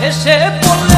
হেসে বলল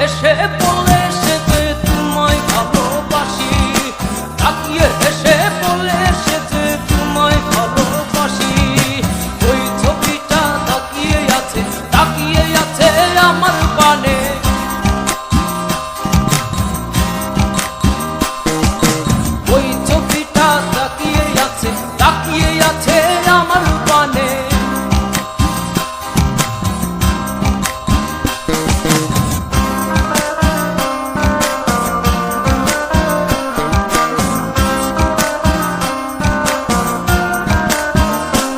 شب